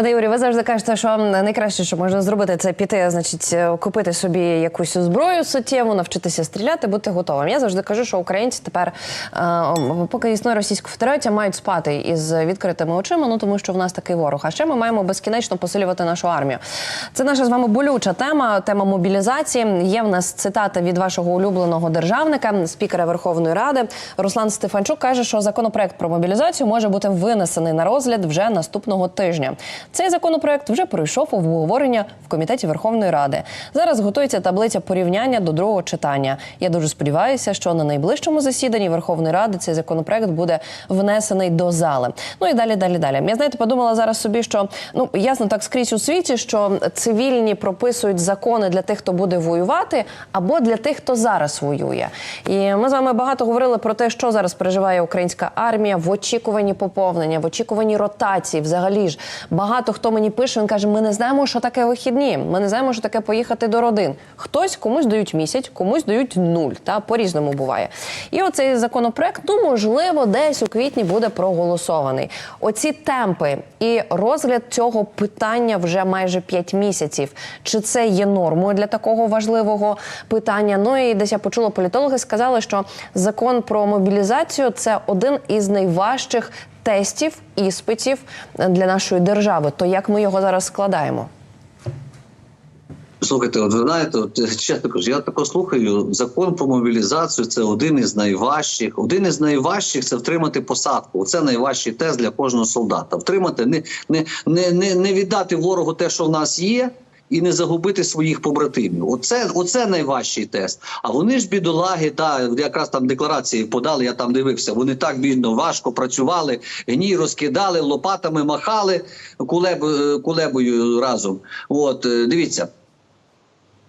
Пане Юрій, ви завжди кажете, що найкраще, що можна зробити, це піти, значить, е, купити собі якусь зброю суттєву, навчитися стріляти, бути готовим. Я завжди кажу, що українці тепер, е, поки існує Російська Федерація, мають спати із відкритими очима, ну тому що в нас такий ворог. А ще ми маємо безкінечно посилювати нашу армію. Це наша з вами болюча тема, тема мобілізації. Є в нас цитата від вашого улюбленого державника, спікера Верховної Ради. Руслан Стефанчук каже, що законопроект про мобілізацію може бути винесений на розгляд вже наступного тижня. Цей законопроект вже пройшов обговорення в комітеті Верховної Ради. Зараз готується таблиця порівняння до другого читання. Я дуже сподіваюся, що на найближчому засіданні Верховної Ради цей законопроект буде внесений до зали. Ну і далі, далі, далі. Я знаєте, подумала зараз собі, що ну ясно так скрізь у світі, що цивільні прописують закони для тих, хто буде воювати, або для тих, хто зараз воює. І ми з вами багато говорили про те, що зараз переживає українська армія в очікуванні поповнення, в очікуванні ротації. Взагалі ж багато хто мені пише, він каже: ми не знаємо, що таке вихідні. Ми не знаємо, що таке поїхати до родин. Хтось комусь дають місяць, комусь дають нуль. Та по різному буває. І оцей законопроект, ну можливо, десь у квітні буде проголосований. Оці темпи і розгляд цього питання вже майже 5 місяців. Чи це є нормою для такого важливого питання? Ну і десь я почула політологи сказали, що закон про мобілізацію це один із найважчих тестів іспитів для нашої держави. То як ми його зараз складаємо? Слухайте, от ви знаєте, от, чесно кажу, я тако слухаю. Закон про мобілізацію це один із найважчих. Один із найважчих це втримати посадку. Це найважчий тест для кожного солдата. Втримати, не, не, не, не, не віддати ворогу те, що в нас є. І не загубити своїх побратимів. Оце, оце найважчий тест. А вони ж бідолаги, та якраз там декларації подали. Я там дивився. Вони так бідно важко працювали, гній розкидали, лопатами махали кулеб, е, кулебою разом. От е, дивіться.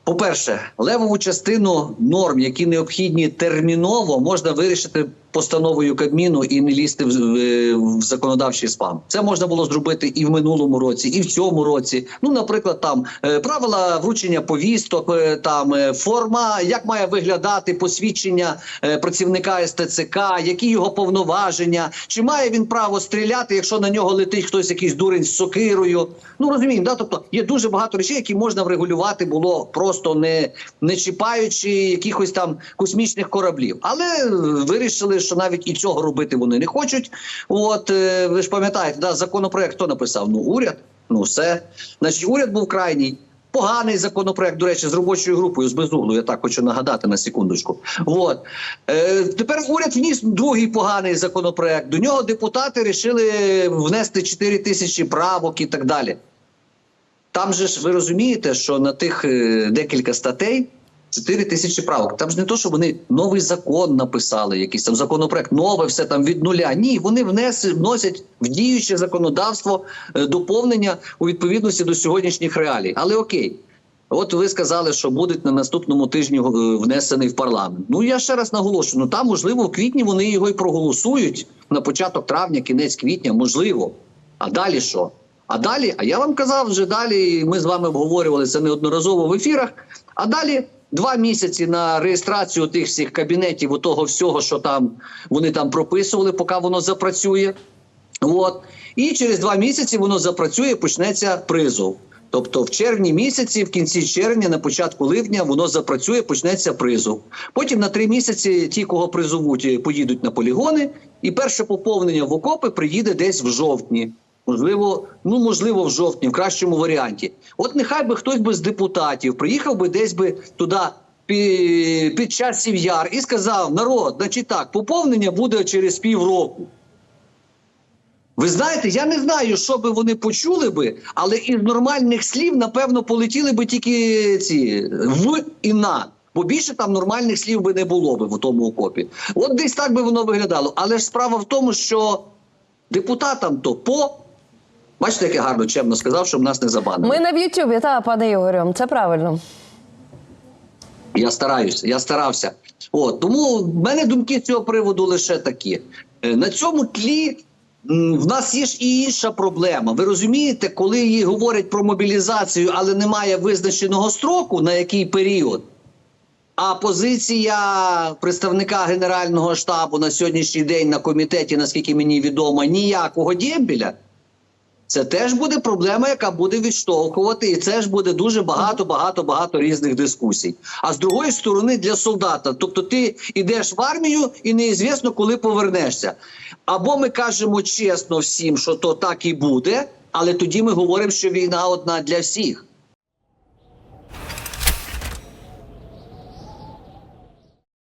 По-перше, левову частину норм, які необхідні терміново, можна вирішити постановою Кабміну і не лізти в, в, в законодавчий спам. Це можна було зробити і в минулому році, і в цьому році. Ну, наприклад, там е, правила вручення повісток, е, там е, форма, як має виглядати посвідчення працівника СТЦК, які його повноваження, чи має він право стріляти, якщо на нього летить хтось якийсь дурень з сокирою. Ну розуміємо, да? тобто є дуже багато речей, які можна врегулювати було просто не, не чіпаючи якихось там космічних кораблів. Але вирішили, що навіть і цього робити вони не хочуть. От е, ви ж пам'ятаєте, да, законопроект хто написав? Ну уряд, ну все. Значить, уряд був крайній. Поганий законопроект, до речі, з робочою групою з безуглу. Я так хочу нагадати на секундочку. От е, тепер уряд вніс другий поганий законопроект. До нього депутати вирішили внести 4 тисячі правок і так далі. Там же ж ви розумієте, що на тих е, декілька статей 4 тисячі правок. Там ж не то, що вони новий закон написали, якийсь там законопроект, нове все там від нуля. Ні, вони внес, вносять в діюче законодавство е, доповнення у відповідності до сьогоднішніх реалій. Але окей. От ви сказали, що будуть на наступному тижні е, внесений в парламент. Ну я ще раз наголошую. Ну там можливо в квітні вони його і проголосують на початок травня, кінець квітня, можливо. А далі що? А далі, а я вам казав вже далі. Ми з вами обговорювали це неодноразово в ефірах. А далі два місяці на реєстрацію тих всіх кабінетів, у того всього, що там вони там прописували, поки воно запрацює. От і через два місяці воно запрацює, почнеться призов. Тобто в червні місяці, в кінці червня, на початку липня, воно запрацює, почнеться призов. Потім на три місяці ті, кого призовуть, поїдуть на полігони, і перше поповнення в окопи приїде десь в жовтні. Можливо, ну можливо, в жовтні, в кращому варіанті. От нехай би хтось би з депутатів приїхав би десь би туди під, час сів'яр і сказав: народ, значить так, поповнення буде через півроку. Ви знаєте, я не знаю, що би вони почули би, але із нормальних слів, напевно, полетіли би тільки ці в і на. Бо більше там нормальних слів би не було би в тому окопі. От десь так би воно виглядало. Але ж справа в тому, що депутатам то по. Бачите, як я гарно чемно сказав, щоб нас не забанили. Ми не в Ютубі, та пане Ігорю, це правильно. Я стараюся, я старався. От тому в мене думки з цього приводу лише такі. Е, На цьому тлі в нас є ж і інша проблема. Ви розумієте, коли її говорять про мобілізацію, але немає визначеного строку, на який період. А позиція представника Генерального штабу на сьогоднішній день на комітеті, наскільки мені відомо, ніякого дембеля. Це теж буде проблема, яка буде відштовхувати, і це ж буде дуже багато, багато, багато різних дискусій. А з другої сторони, для солдата, тобто ти йдеш в армію і неізвісно, коли повернешся. Або ми кажемо чесно всім, що то так і буде, але тоді ми говоримо, що війна одна для всіх.